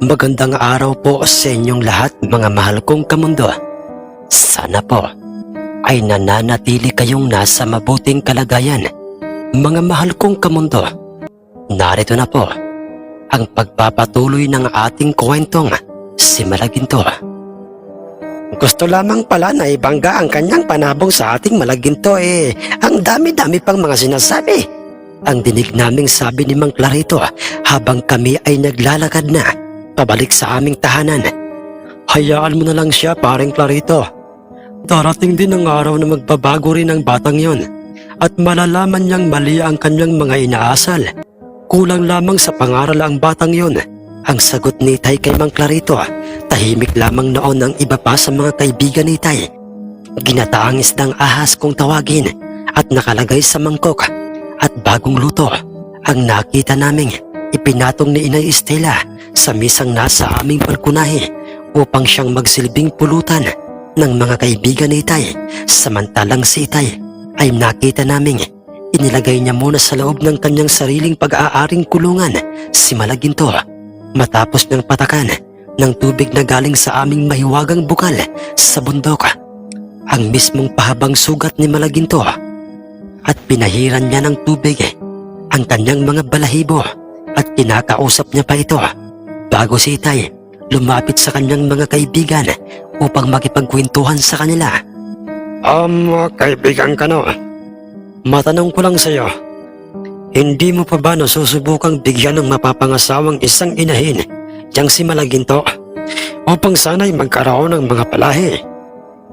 Magandang araw po sa inyong lahat mga mahal kong kamundo. Sana po ay nananatili kayong nasa mabuting kalagayan. Mga mahal kong kamundo, narito na po ang pagpapatuloy ng ating kwentong si Malaginto. Gusto lamang pala na ibangga ang kanyang panabong sa ating Malaginto eh. Ang dami-dami pang mga sinasabi. Ang dinig naming sabi ni Mang Clarito habang kami ay naglalakad na pabalik sa aming tahanan. Hayaan mo na lang siya paring Clarito. Darating din ang araw na magbabago rin ang batang yon at malalaman niyang mali ang kanyang mga inaasal. Kulang lamang sa pangaral ang batang yon. Ang sagot ni Tay kay Mang Clarito, tahimik lamang noon ang iba pa sa mga kaibigan ni Tay. Ginataang isdang ahas kung tawagin at nakalagay sa mangkok at bagong luto ang nakita naming ipinatong ni Inay Estela sa misang nasa aming balkonahe upang siyang magsilbing pulutan ng mga kaibigan ni Itay. Samantalang si Itay ay nakita naming inilagay niya muna sa loob ng kanyang sariling pag-aaring kulungan si Malaginto matapos niyang patakan ng tubig na galing sa aming mahiwagang bukal sa bundok. Ang mismong pahabang sugat ni Malaginto at pinahiran niya ng tubig ang kanyang mga balahibo at kinakausap niya pa ito bago si Itay lumapit sa kanyang mga kaibigan upang makipagkwentuhan sa kanila. Um, kaibigan ka no? Matanong ko lang sa'yo, hindi mo pa ba nasusubukang bigyan ng mapapangasawang isang inahin yang si Malaginto upang sana'y magkaroon ng mga palahi?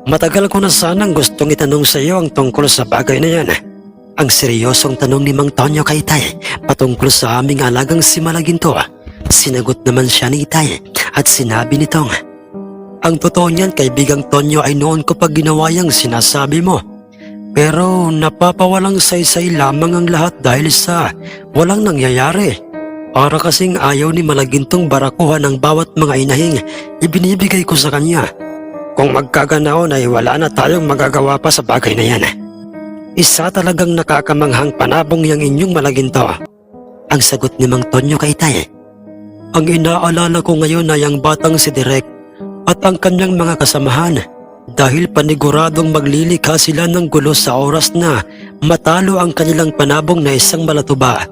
Matagal ko na sanang gustong itanong sa iyo ang tungkol sa bagay na yan. Ang seryosong tanong ni Mang Tonyo kay Tay patungkol sa aming alagang si Malaginto. Sinagot naman siya ni Tay at sinabi nitong, Ang totoo niyan kaibigang Tonyo ay noon ko pa ginawa yung sinasabi mo. Pero napapawalang saysay lamang ang lahat dahil sa walang nangyayari. Para kasing ayaw ni Malagintong barakuhan ng bawat mga inahing ibinibigay ko sa kanya. Kung magkaganaon ay wala na tayong magagawa pa sa bagay na yan. Isa talagang nakakamanghang panabong yang inyong malaginto. Ang sagot ni Mang Tonyo kay Tay. Ang inaalala ko ngayon ay ang batang si Direk at ang kanyang mga kasamahan dahil paniguradong maglilikha sila ng gulo sa oras na matalo ang kanilang panabong na isang malatuba.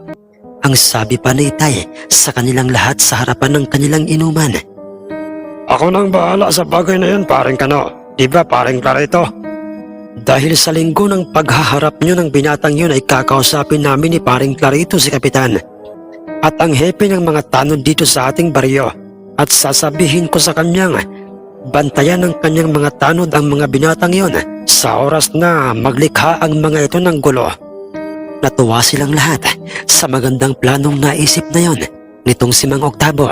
Ang sabi pa ni Tay sa kanilang lahat sa harapan ng kanilang inuman. Ako nang bahala sa bagay na yun, paring kano. Di ba, paring Clarito? Dahil sa linggo ng paghaharap nyo ng binatang yun ay kakausapin namin ni paring Clarito si Kapitan. At ang hepe ng mga tanod dito sa ating baryo. At sasabihin ko sa kanyang, bantayan ng kanyang mga tanod ang mga binatang yon sa oras na maglikha ang mga ito ng gulo. Natuwa silang lahat sa magandang planong naisip na yon nitong si Mang Octavo.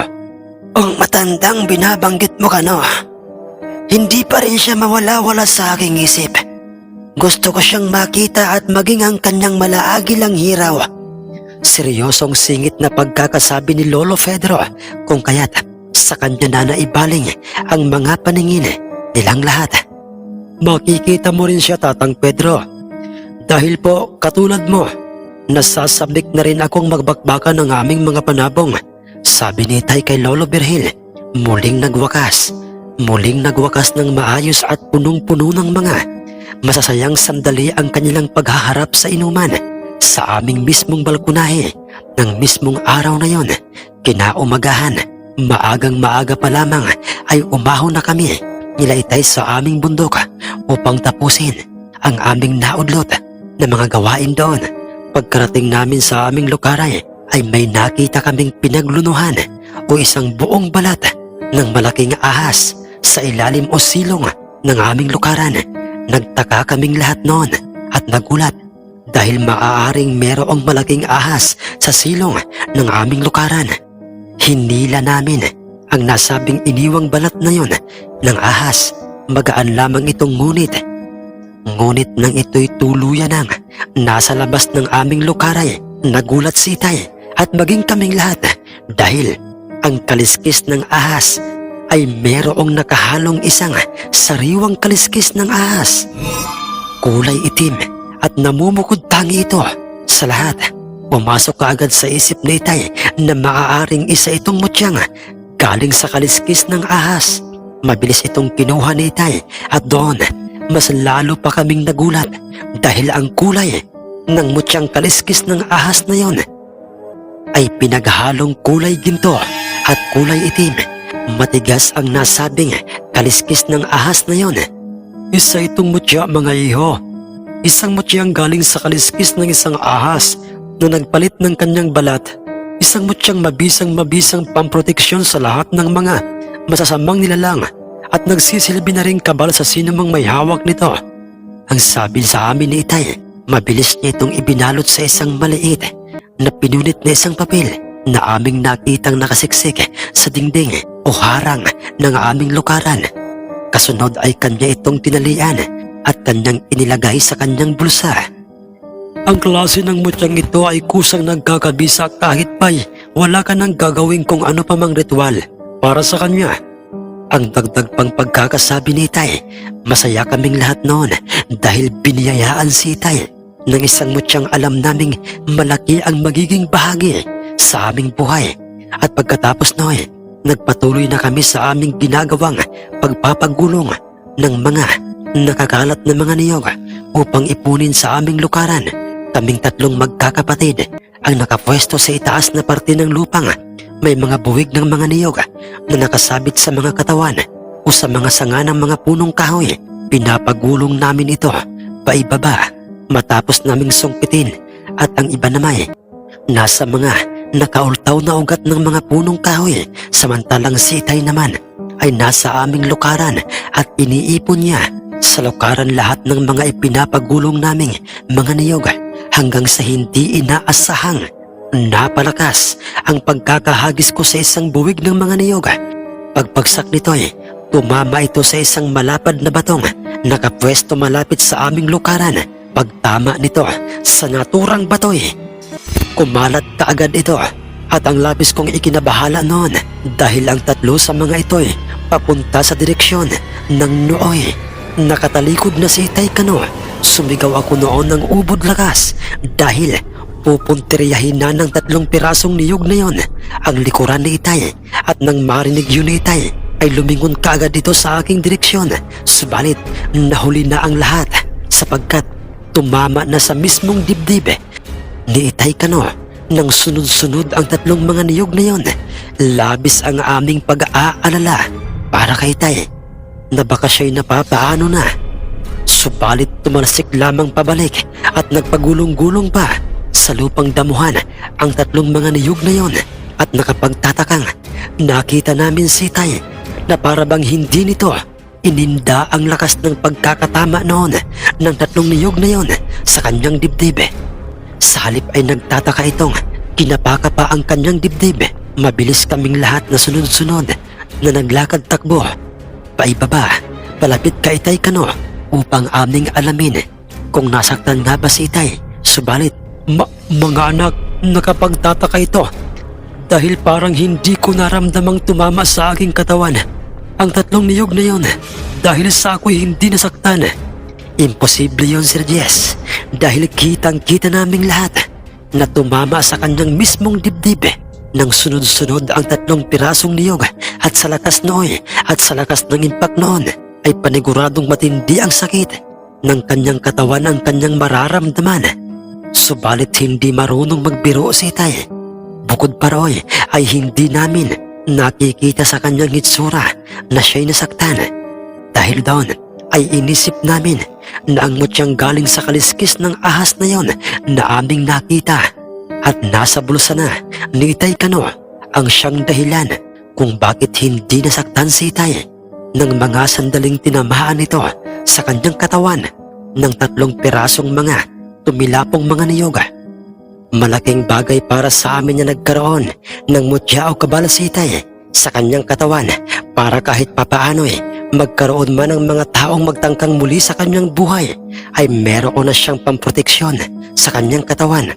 Ang matandang binabanggit mo ka no? Hindi pa rin siya mawala-wala sa aking isip. Gusto ko siyang makita at maging ang kanyang malaagi lang hiraw. Seryosong singit na pagkakasabi ni Lolo Pedro kung kaya't sa kanya na naibaling ang mga paningin nilang lahat. Makikita mo rin siya tatang Pedro. Dahil po katulad mo, nasasabik na rin akong magbakbakan ng aming mga panabong. Sabi ni Tay kay Lolo Berhil, muling nagwakas. Muling nagwakas ng maayos at punong-puno ng mga masasayang sandali ang kanilang paghaharap sa inuman sa aming mismong balkonahe ng mismong araw na yon. Kinaumagahan, maagang maaga pa lamang ay umahon na kami nila itay sa aming bundok upang tapusin ang aming naudlot na mga gawain doon. Pagkarating namin sa aming lukaray ay may nakita kaming pinaglunuhan o isang buong balat ng malaking ahas sa ilalim o silong ng aming lukaran. Nagtaka kaming lahat noon at nagulat dahil maaaring merong malaking ahas sa silong ng aming lukaran. Hinila namin ang nasabing iniwang balat na yon ng ahas. Magaan lamang itong ngunit. Ngunit nang ito'y tuluyan ng nasa labas ng aming lukaray, nagulat si Itay at maging kaming lahat dahil ang kaliskis ng ahas ay merong nakahalong isang sariwang kaliskis ng ahas. Kulay itim at namumukod tangi ito sa lahat. Pumasok kaagad sa isip ni Itay na maaaring isa itong mutyang galing sa kaliskis ng ahas. Mabilis itong kinuha ni Itay at doon mas lalo pa kaming nagulat dahil ang kulay ng mutyang kaliskis ng ahas na yon ay pinaghalong kulay ginto at kulay itim. Matigas ang nasabing kaliskis ng ahas na yon. Isa itong mutya mga iho. Isang mutyang galing sa kaliskis ng isang ahas na nagpalit ng kanyang balat. Isang mutyang mabisang mabisang pamproteksyon sa lahat ng mga masasamang nilalang at nagsisilbi na rin kabal sa sinumang may hawak nito. Ang sabi sa amin ni Itay, mabilis niya itong ibinalot sa isang maliit na pinunit na isang papel na aming nakitang nakasiksik sa dingding o harang ng aming lukaran. Kasunod ay kanya itong tinalian at kanyang inilagay sa kanyang bulsa. Ang klase ng mutyang ito ay kusang nagkakabisa kahit pa'y wala ka nang gagawin kung ano pa mang ritual para sa kanya. Ang dagdag pang pagkakasabi ni Itay, masaya kaming lahat noon dahil biniyayaan si Itay ng isang mutyang alam naming malaki ang magiging bahagi sa aming buhay. At pagkatapos noon, nagpatuloy na kami sa aming ginagawang pagpapagulong ng mga nakakalat na mga niyog upang ipunin sa aming lukaran. Kaming tatlong magkakapatid ang nakapwesto sa itaas na parte ng lupang may mga buwig ng mga niyog na nakasabit sa mga katawan o sa mga sanga ng mga punong kahoy. Pinapagulong namin ito paibaba matapos naming sungkitin at ang iba naman nasa mga nakaultaw na ugat ng mga punong kahoy samantalang si Itay naman ay nasa aming lukaran at iniipon niya sa lukaran lahat ng mga ipinapagulong naming mga niyog hanggang sa hindi inaasahang napalakas ang pagkakahagis ko sa isang buwig ng mga niyog. Pagpagsak nito ay tumama ito sa isang malapad na batong nakapwesto malapit sa aming lukaran. Pagtama nito sa naturang batoy, kumalat kaagad ito at ang labis kong ikinabahala noon dahil ang tatlo sa mga ito ay papunta sa direksyon ng nooy. Nakatalikod na si Itay Kano. Sumigaw ako noon ng ubod lakas dahil pupuntiryahin na ng tatlong pirasong niyog na yon ang likuran ni Itay at nang marinig yun ni Itay ay lumingon kaagad ito sa aking direksyon. Subalit nahuli na ang lahat sapagkat tumama na sa mismong dibdib ni Itay Kano nang sunod-sunod ang tatlong mga niyog na yon. Labis ang aming pag-aalala para kay Itay na baka siya'y napapaano na. Subalit tumalsik lamang pabalik at nagpagulong-gulong pa sa lupang damuhan ang tatlong mga niyog na yon at nakapagtatakang nakita namin si Tay na para bang hindi nito ininda ang lakas ng pagkakatama noon ng tatlong niyog na yon sa kanyang dibdib. Sa halip ay nagtataka itong kinapaka pa ang kanyang dibdib. Mabilis kaming lahat na sunod-sunod na naglakad takbo. Paibaba, palapit kay Itay Kano upang aming alamin kung nasaktan nga ba si Itay. Subalit, ma- mga anak, nakapagtataka ito dahil parang hindi ko naramdamang tumama sa aking katawan ang tatlong niyog na yon dahil sa ako'y hindi nasaktan. Imposible yon Sir Jess dahil kitang kita naming lahat na tumama sa kanyang mismong dibdib nang sunod-sunod ang tatlong pirasong niyog at sa lakas nooy at sa lakas ng impact noon ay paniguradong matindi ang sakit ng kanyang katawan ang kanyang mararamdaman. Subalit hindi marunong magbiro si Tay. Bukod pa roy ay hindi namin nakikita sa kanyang hitsura na siya'y nasaktan. Dahil doon ay inisip namin na ang mutyang galing sa kaliskis ng ahas na yon na aming nakita at nasa bulsa na ni Itay Kano ang siyang dahilan kung bakit hindi nasaktan si Itay ng mga sandaling tinamaan ito sa kanyang katawan ng tatlong pirasong mga tumilapong mga niyoga. Malaking bagay para sa amin na nagkaroon ng mutya o kabalasitay sa kanyang katawan para kahit papaano eh magkaroon man ng mga taong magtangkang muli sa kanyang buhay ay meron na siyang pamproteksyon sa kanyang katawan.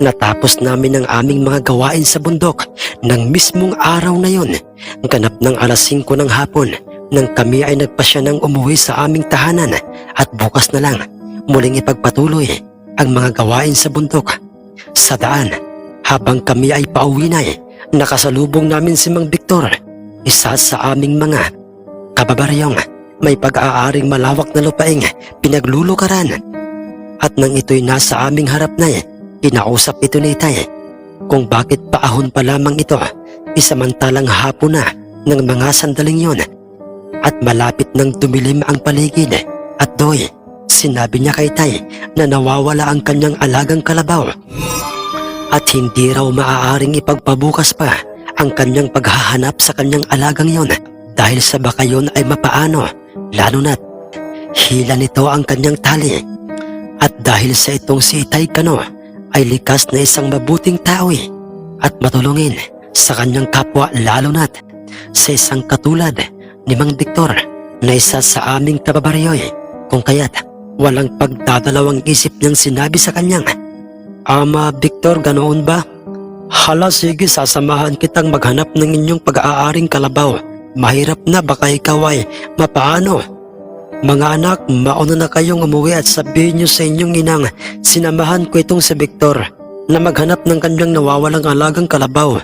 Natapos namin ang aming mga gawain sa bundok ng mismong araw na yon. Ganap ng alas 5 ng hapon nang kami ay nagpasya ng umuwi sa aming tahanan at bukas na lang muling ipagpatuloy ang mga gawain sa bundok. Sa daan, habang kami ay pauwi na nakasalubong namin si Mang Victor isa sa aming mga kababaryong may pag-aaring malawak na lupaing pinaglulukaran. At nang ito'y nasa aming harap na, kinausap ito ni Itay kung bakit paahon pa lamang ito isamantalang hapon na ng mga sandaling yon at malapit nang dumilim ang paligid. At doy sinabi niya kay Tay na nawawala ang kanyang alagang kalabaw. At hindi raw maaaring ipagpabukas pa ang kanyang paghahanap sa kanyang alagang yon dahil sa baka yon ay mapaano lalo na't hila nito ang kanyang tali. At dahil sa itong si Itay Kano ay likas na isang mabuting tao eh, at matulungin sa kanyang kapwa lalo na't sa isang katulad ni Mang Victor na isa sa aming kababaryoy kung kaya't walang pagdadalawang isip niyang sinabi sa kanyang Ama Victor ganoon ba? Hala sige sasamahan kitang maghanap ng inyong pag-aaring kalabaw mahirap na baka ikaw ay mapaano mga anak, mauna na kayong umuwi at sabihin niyo sa inyong inang sinamahan ko itong si Victor na maghanap ng kanyang nawawalang alagang kalabaw.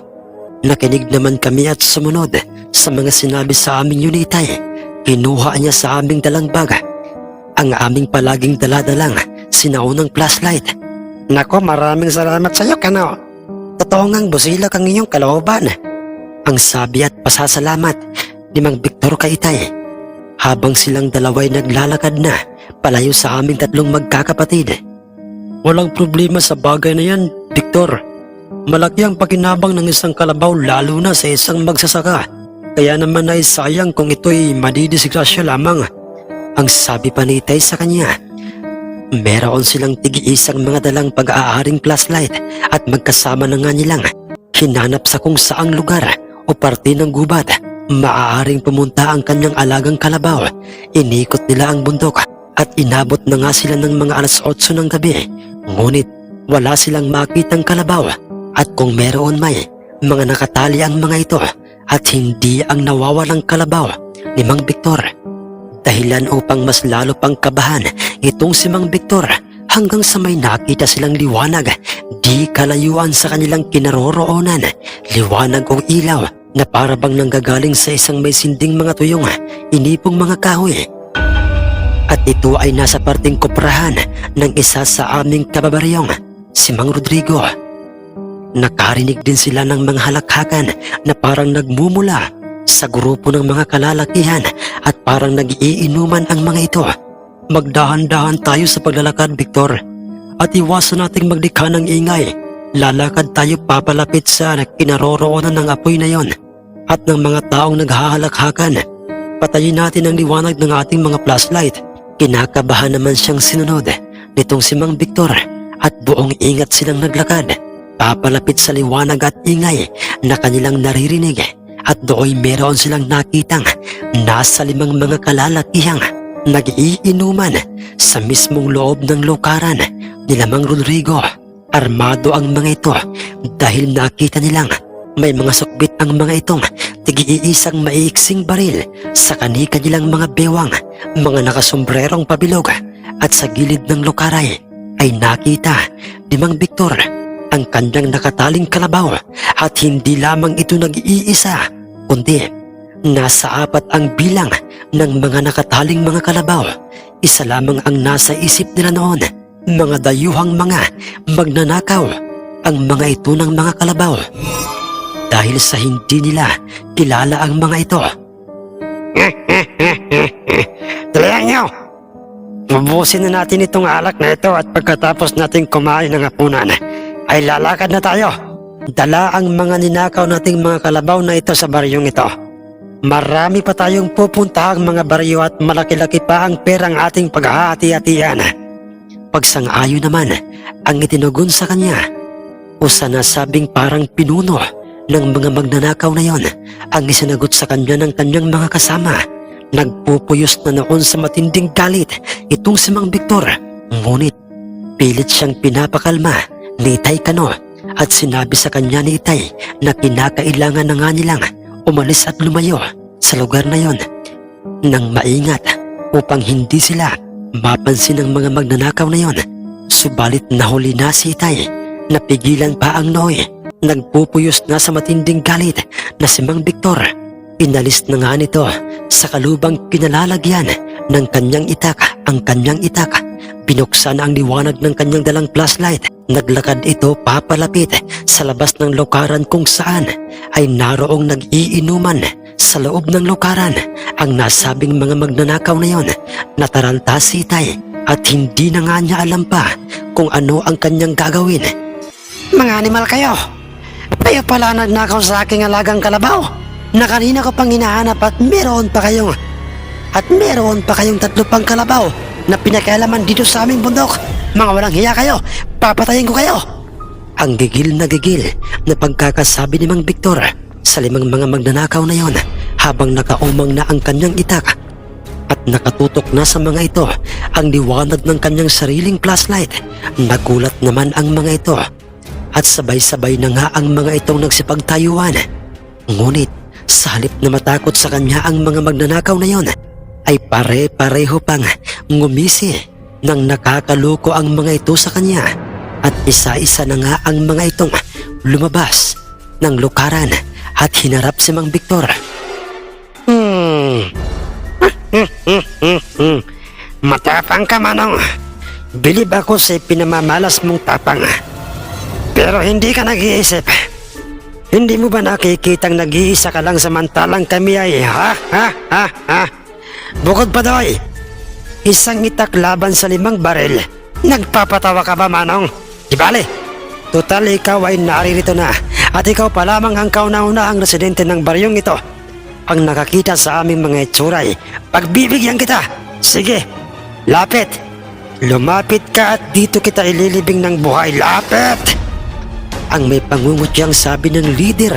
Nakinig naman kami at sumunod sa mga sinabi sa aming unitay. Kinuha niya sa aming dalang bag ang aming palaging daladalang sinaunang flashlight. Nako, maraming salamat sa iyo, Kano. Totoo ngang busila kang iyong kalooban. Ang sabi at pasasalamat ni Mang Victor kay Itay habang silang dalaway naglalakad na palayo sa aming tatlong magkakapatid. Walang problema sa bagay na yan, Victor. Malaki ang pakinabang ng isang kalabaw lalo na sa isang magsasaka. Kaya naman ay sayang kung ito'y madidisgrasya lamang. Ang sabi pa ni Tay sa kanya. Meron silang tigi-isang mga dalang pag-aaring flashlight at magkasama na nga nilang hinanap sa kung saang lugar o parte ng gubat maaaring pumunta ang kanyang alagang kalabaw. Inikot nila ang bundok at inabot na nga sila ng mga alas 8 ng gabi. Ngunit wala silang makitang kalabaw at kung meron may mga nakatali ang mga ito at hindi ang nawawalang kalabaw ni Mang Victor. Dahilan upang mas lalo pang kabahan itong si Mang Victor hanggang sa may nakita silang liwanag di kalayuan sa kanilang kinaroroonan. Liwanag o ilaw na para bang nanggagaling sa isang may sinding mga tuyong inipong mga kahoy. At ito ay nasa parting koprahan ng isa sa aming kababaryong, si Mang Rodrigo. Nakarinig din sila ng mga halakhakan na parang nagmumula sa grupo ng mga kalalakihan at parang nagiiinuman ang mga ito. Magdahan-dahan tayo sa paglalakad, Victor. At iwasan nating maglikha ng ingay. Lalakad tayo papalapit sa kinaroroonan ng apoy na yon at ng mga taong naghahalakhakan. Patayin natin ang liwanag ng ating mga flashlight. Kinakabahan naman siyang sinunod nitong si Mang Victor at buong ingat silang naglakad. Papalapit sa liwanag at ingay na kanilang naririnig at doon meron silang nakitang nasa limang mga kalalakihang nagiinuman sa mismong loob ng lukaran ni Lamang Rodrigo. Armado ang mga ito dahil nakita nilang may mga sukbit ang mga itong tigi-iisang maiiksing baril sa kani-kanilang mga bewang, mga nakasombrerong pabilog at sa gilid ng lukaray ay nakita ni Mang Victor ang kanyang nakataling kalabaw at hindi lamang ito nag-iisa kundi nasa apat ang bilang ng mga nakataling mga kalabaw. Isa lamang ang nasa isip nila noon, mga dayuhang mga magnanakaw ang mga ito ng mga kalabaw dahil sa hindi nila kilala ang mga ito. Tulayan niyo! Ubusin na natin itong alak na ito at pagkatapos natin kumain ng hapunan, ay lalakad na tayo. Dala ang mga ninakaw nating mga kalabaw na ito sa baryong ito. Marami pa tayong pupuntahang mga baryo at malaki-laki pa ang perang ating paghahati-hatian. Pagsang-ayo naman ang itinugon sa kanya o sa nasabing parang pinuno ng mga magnanakaw na yon ang isinagot sa kanya ng kanyang mga kasama. Nagpupuyos na noon sa matinding galit itong si Mang Victor. Ngunit pilit siyang pinapakalma ni Itay Kano at sinabi sa kanya ni Itay na kinakailangan na nga nilang umalis at lumayo sa lugar na yon nang maingat upang hindi sila mapansin ng mga magnanakaw na yon. Subalit nahuli na si Itay napigilan pa ang Noy Nagpupuyos na sa matinding galit na si Mang Victor. Inalis na nga nito sa kalubang kinalalagyan ng kanyang itak ang kanyang itak. Binuksan ang liwanag ng kanyang dalang flashlight. Naglakad ito papalapit sa labas ng lokaran kung saan ay naroong nag-iinuman sa loob ng lokaran ang nasabing mga magnanakaw na yon. Nataranta si Itay at hindi na nga niya alam pa kung ano ang kanyang gagawin. Mga animal kayo! Kayo pala nagnakaw sa aking alagang kalabaw na kanina ko pang hinahanap at meron pa kayong at meron pa kayong tatlo pang kalabaw na pinakailaman dito sa aming bundok. Mga walang hiya kayo, papatayin ko kayo. Ang gigil na gigil na pagkakasabi ni Mang Victor sa limang mga magnanakaw na yon habang nakaumang na ang kanyang itak at nakatutok na sa mga ito ang liwanag ng kanyang sariling flashlight. Nagulat naman ang mga ito at sabay-sabay na nga ang mga itong nagsipagtayuan. Ngunit sa halip na matakot sa kanya ang mga magnanakaw na yon, ay pare-pareho pang ngumisi nang nakakaloko ang mga ito sa kanya at isa-isa na nga ang mga itong lumabas ng lukaran at hinarap si Mang Victor. Hmm. Matapang ka, Manong. Bilib ako sa pinamamalas mong tapang. Pero hindi ka nag-iisip. Hindi mo ba nakikitang nag-iisa ka lang samantalang kami ay ha ha ha ha? Bukod pa doy, isang itak laban sa limang baril. Nagpapatawa ka ba, Manong? Di bale, total ikaw ay naririto na at ikaw pa lamang ang kauna-una ang residente ng baryong ito. Ang nakakita sa aming mga itsuray, pagbibigyan kita. Sige, lapit. Lumapit ka at dito kita ililibing ng buhay. Lapit! ang may pangungutyang sabi ng leader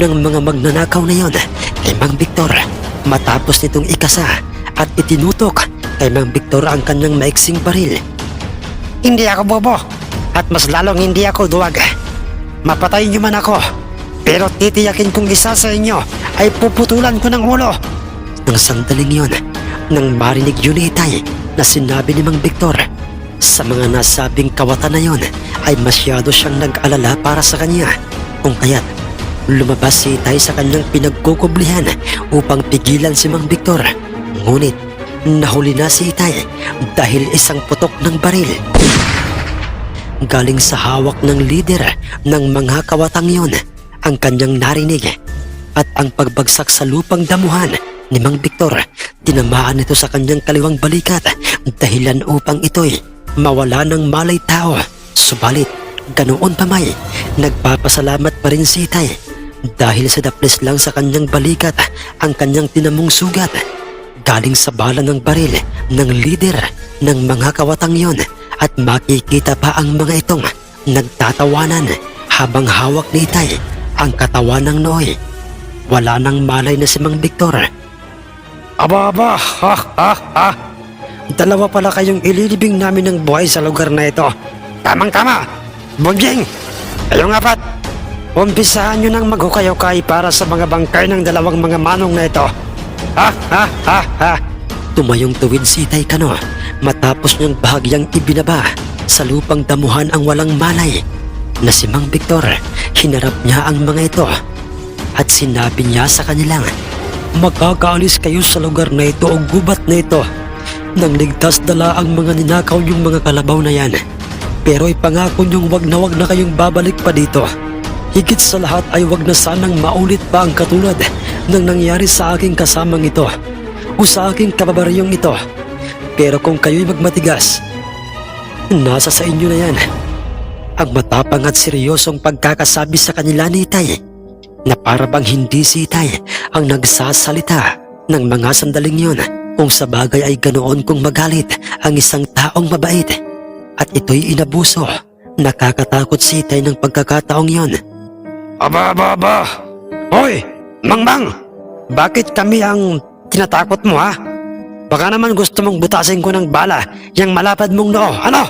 ng mga magnanakaw na yon kay Mang Victor matapos nitong ikasa at itinutok kay Mang Victor ang kanyang maiksing baril. Hindi ako bobo at mas lalong hindi ako duwag. Mapatay niyo man ako pero titiyakin kong isa sa inyo ay puputulan ko ng ulo. Nang sandaling yon, nang marinig yun Itay na sinabi ni Mang Victor sa mga nasabing kawatan na yon ay masyado siyang nag-alala para sa kanya. Kung kaya't lumabas si Itay sa kanyang pinagkukublihan upang pigilan si Mang Victor. Ngunit nahuli na si Itay dahil isang putok ng baril. Galing sa hawak ng lider ng mga kawatang yon ang kanyang narinig at ang pagbagsak sa lupang damuhan ni Mang Victor tinamaan ito sa kanyang kaliwang balikat dahilan upang ito'y mawala ng malay tao. Subalit, ganoon pa may, nagpapasalamat pa rin si Itay dahil sa daples lang sa kanyang balikat ang kanyang tinamong sugat. Galing sa bala ng baril ng lider ng mga kawatang yon at makikita pa ang mga itong nagtatawanan habang hawak ni Itay ang katawan ng Noy. Wala nang malay na si Mang Victor. Aba, aba, ha, ha, ha. Dalawa pala kayong ililibing namin ng buhay sa lugar na ito. Tamang-tama! Bugyeng! Kayong apat! Umpisahan nyo nang maghukay-hukay para sa mga bangkay ng dalawang mga manong na ito. Ha, ha, ha, ha! Tumayong tuwid si Itay Kano matapos niyang bahagyang ibinaba sa lupang damuhan ang walang malay na si Mang Victor. Hinarap niya ang mga ito at sinabi niya sa kanilang Magkakaalis kayo sa lugar na ito o gubat na ito nang ligtas dala ang mga ninakaw yung mga kalabaw na yan. Pero ipangako niyong wag na wag na kayong babalik pa dito. Higit sa lahat ay wag na sanang maulit pa ang katulad ng nangyari sa aking kasamang ito o sa aking kababaryong ito. Pero kung kayo'y magmatigas, nasa sa inyo na yan. Ang matapang at seryosong pagkakasabi sa kanila ni Itay na para bang hindi si Itay ang nagsasalita ng mga sandaling yon kung sa bagay ay ganoon kung magalit ang isang taong mabait at ito'y inabuso. Nakakatakot si Itay ng pagkakataong yon. Aba, aba, aba! Hoy! Mangmang! Bakit kami ang tinatakot mo ha? Baka naman gusto mong butasin ko ng bala yung malapad mong noo. Ano?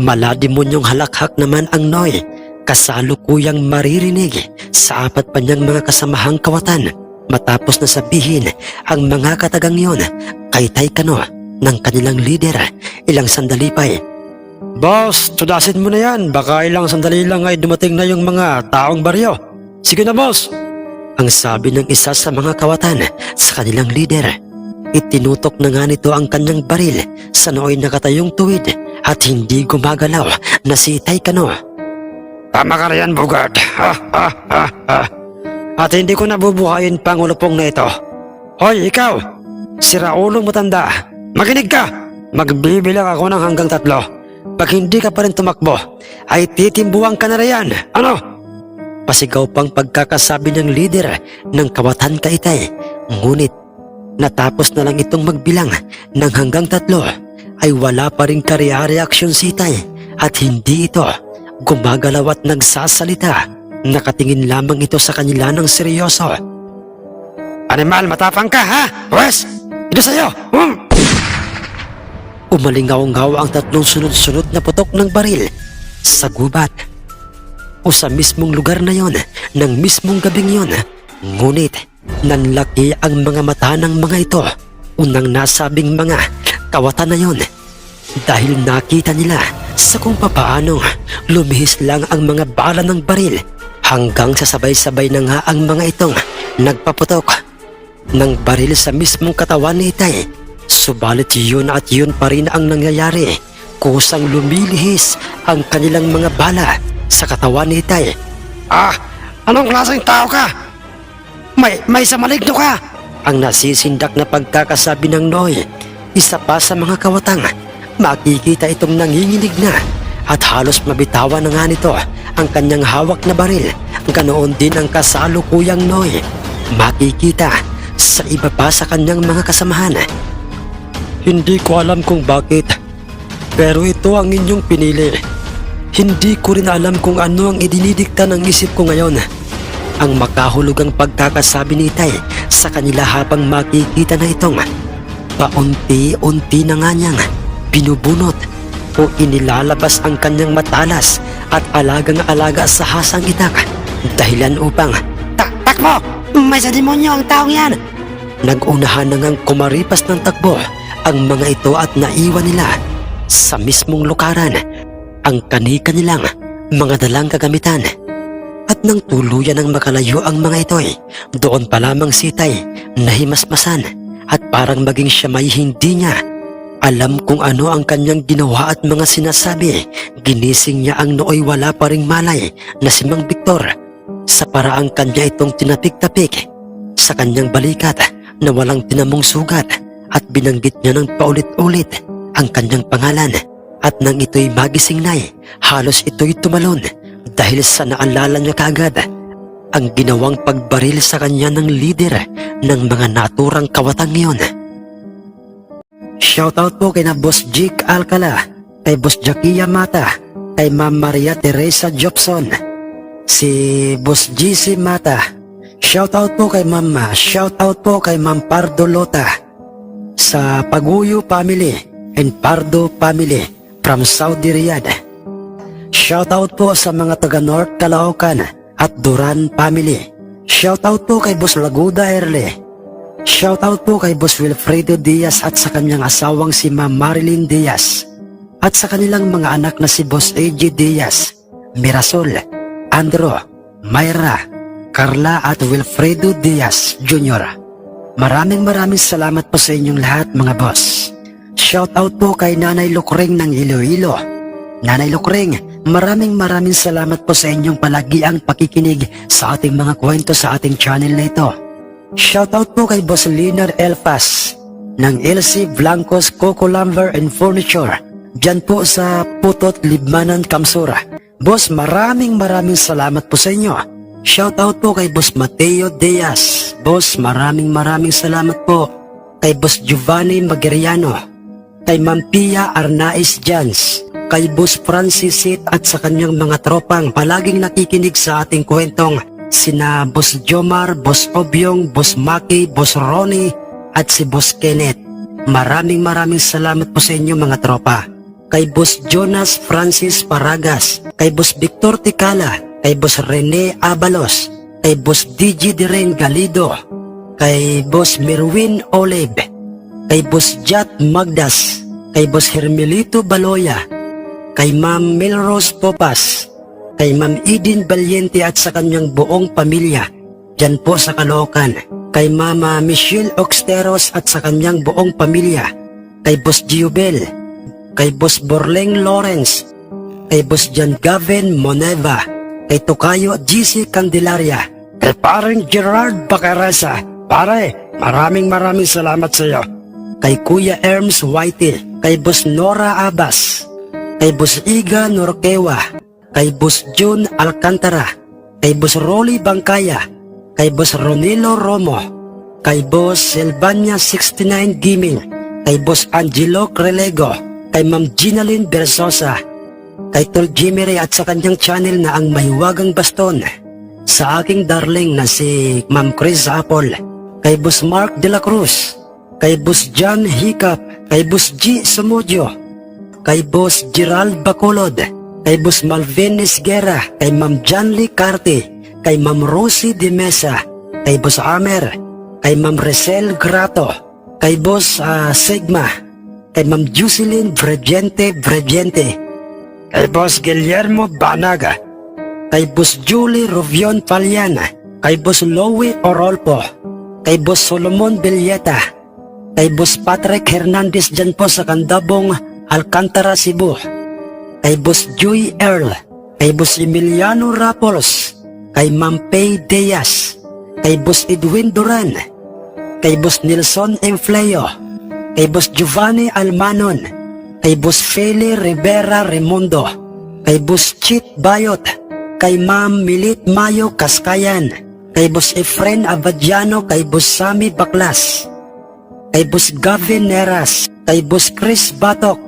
Maladimonyong halakhak naman ang Noy. Kasalukuyang maririnig sa apat pa niyang mga kasamahang kawatan matapos na sabihin ang mga katagang yon kay Taykano ng kanilang leader ilang sandali pa. Boss, tudasin mo na yan. Baka ilang sandali lang ay dumating na yung mga taong baryo. Sige na boss. Ang sabi ng isa sa mga kawatan sa kanilang leader, itinutok na nga nito ang kanyang baril sa nooy nakatayong tuwid at hindi gumagalaw na si Itay Kano. Tama ka na yan, Bugard. Ha, ha, ha, ha. At hindi ko nabubuhayin pang ulupong na ito. Hoy, ikaw! Si Raulong matanda, makinig ka! Magbibilang ako ng hanggang tatlo. Pag hindi ka pa rin tumakbo, ay titimbuang ka na riyan. Ano? Pasigaw pang pagkakasabi ng leader ng kawatan kaitay. Ngunit natapos na lang itong magbilang ng hanggang tatlo ay wala pa rin karya-reaksyon si Itay at hindi ito gumagalaw at nagsasalita. Nakatingin lamang ito sa kanila ng seryoso. Animal, matapang ka ha? Wes! Ito sa'yo! Hmm! Umalingaw-ngaw ang tatlong sunod-sunod na putok ng baril sa gubat o sa mismong lugar na yon ng mismong gabing yon. Ngunit nanlaki ang mga mata ng mga ito unang nasabing mga kawatan na yon dahil nakita nila sa kung papaano lumihis lang ang mga bala ng baril hanggang sa sabay-sabay na nga ang mga itong nagpaputok ng baril sa mismong katawan ni Itay. Subalit yun at yun pa rin ang nangyayari. Kusang lumilihis ang kanilang mga bala sa katawan ni Itay. Ah, anong klaseng tao ka? May, may sa maligno ka! Ang nasisindak na pagkakasabi ng Noy, isa pa sa mga kawatang, makikita itong nanginginig na at halos mabitawan na nga nito ang kanyang hawak na baril. Ganoon din ang kasalukuyang Noy. Makikita sa iba pa sa kanyang mga kasamahan. Hindi ko alam kung bakit, pero ito ang inyong pinili. Hindi ko rin alam kung ano ang idinidikta ng isip ko ngayon. Ang makahulugang pagkakasabi ni Tay sa kanila habang makikita na itong paunti-unti na nga niyang binubunot o inilalabas ang kanyang matalas at alagang-alaga sa hasang itak dahilan upang Tak takbo! May sa demonyo ang taong yan! Nag-unahan na ngang kumaripas ng takbo ang mga ito at naiwan nila sa mismong lukaran ang kani-kanilang mga dalang kagamitan. At nang tuluyan ng makalayo ang mga ito ay doon pa lamang sitay na himasmasan at parang maging siya may hindi niya. Alam kung ano ang kanyang ginawa at mga sinasabi. Ginising niya ang nooy wala pa ring malay na si Mang Victor. Sa paraang kanya itong tinapik-tapik. Sa kanyang balikat na walang tinamong sugat. At binanggit niya ng paulit-ulit ang kanyang pangalan. At nang ito'y magising na halos ito'y tumalon dahil sa naalala niya kaagad ang ginawang pagbaril sa kanya ng lider ng mga naturang kawatang ngayon. Shoutout po kay na Boss Jake Alcala, kay Boss Jackie Mata, kay Ma'am Maria Teresa Jobson, si Boss GC Mata. Shoutout po kay Mama, shoutout po kay Ma'am Pardo Lota sa Paguyo Family and Pardo Family from Saudi Riyadh. Shoutout po sa mga taga North Caloocan at Duran Family. Shoutout po kay Boss Laguda Erle. Shoutout po kay Boss Wilfredo Diaz at sa kanyang asawang si Ma'am Marilyn Diaz. At sa kanilang mga anak na si Boss AJ Diaz, Mirasol, Andro, Mayra, Carla at Wilfredo Diaz Jr. Maraming maraming salamat po sa inyong lahat mga boss. Shoutout po kay Nanay Lukreng ng Iloilo. Nanay Lukreng, maraming maraming salamat po sa inyong palagiang pakikinig sa ating mga kwento sa ating channel na ito. Shoutout po kay Boss Linar Elfas ng LC Blancos Coco Lumber and Furniture dyan po sa Putot Libmanan, Kamsura. Boss, maraming maraming salamat po sa inyo. Shoutout po kay Boss Mateo Diaz. Boss, maraming maraming salamat po kay Boss Giovanni Magariano, kay Ma'am Pia Arnaiz Jans, kay Boss Francis Sit at sa kanyang mga tropang palaging nakikinig sa ating kwentong sina Boss Jomar, Boss Obyong, Boss Maki, Boss Ronnie at si Boss Kenneth. Maraming maraming salamat po sa inyo mga tropa. Kay Boss Jonas Francis Paragas, kay Boss Victor Ticala, kay Boss Rene Abalos, kay Boss DJ Diren Galido, kay Boss Merwin Olive, kay Boss Jat Magdas, kay Boss Hermelito Baloya, kay Ma'am Melrose Popas, kay Ma'am Eden Valiente at sa kanyang buong pamilya, dyan po sa Caloocan, kay Mama Michelle Oxteros at sa kanyang buong pamilya, kay Boss Giobel, kay Boss Borleng Lawrence, kay Boss John Gavin Moneva, kay Tokayo GC Candelaria, kay parang Gerard Bacaresa. Pare, maraming maraming salamat sa iyo. Kay Kuya Erms Whitey, kay Boss Nora Abbas, kay Boss Iga Norquewa, kay Boss June Alcantara, kay Boss Rolly Bangkaya, kay Boss Ronilo Romo, kay Boss Silvania 69 Gaming, kay Boss Angelo Crelego, kay Ma'am Ginalyn Bersosa, kay Tol Jimmy Ray at sa kanyang channel na ang Mahiwagang Baston, sa aking darling na si Ma'am Chris Apple, kay Boss Mark De La Cruz, kay Boss John Hiccup, kay Boss G. Sumudio, kay Boss Gerald Bacolod, kay Boss Malvin Esguera, kay Ma'am Lee Carte, kay Ma'am Rosie De Mesa, kay Boss Amer, kay Ma'am Resel Grato, kay Boss ah, Sigma, kay Ma'am Jocelyn Breviente Breviente, kay Boss Guillermo Banaga, kay Boss Julie Rovion Paliana, kay Boss Lowy Orolpo, kay Boss Solomon Villeta, kay Boss Patrick Hernandez dyan po sa Kandabong, Alcantara, Cebu, kay Boss Joy Earl, kay Boss Emiliano Rapols, kay Ma'am Pay Diaz, kay Boss Edwin Duran, kay Boss Nelson Enfleo, kay Boss Giovanni Almanon, kay Boss Feli Rivera Remondo, kay Boss Chit Bayot, kay Ma'am Milit Mayo Kaskayan, kay Boss Efren Abadiano, kay Boss Sami Baklas, kay Boss Gavin Neras, kay Boss Chris Batok,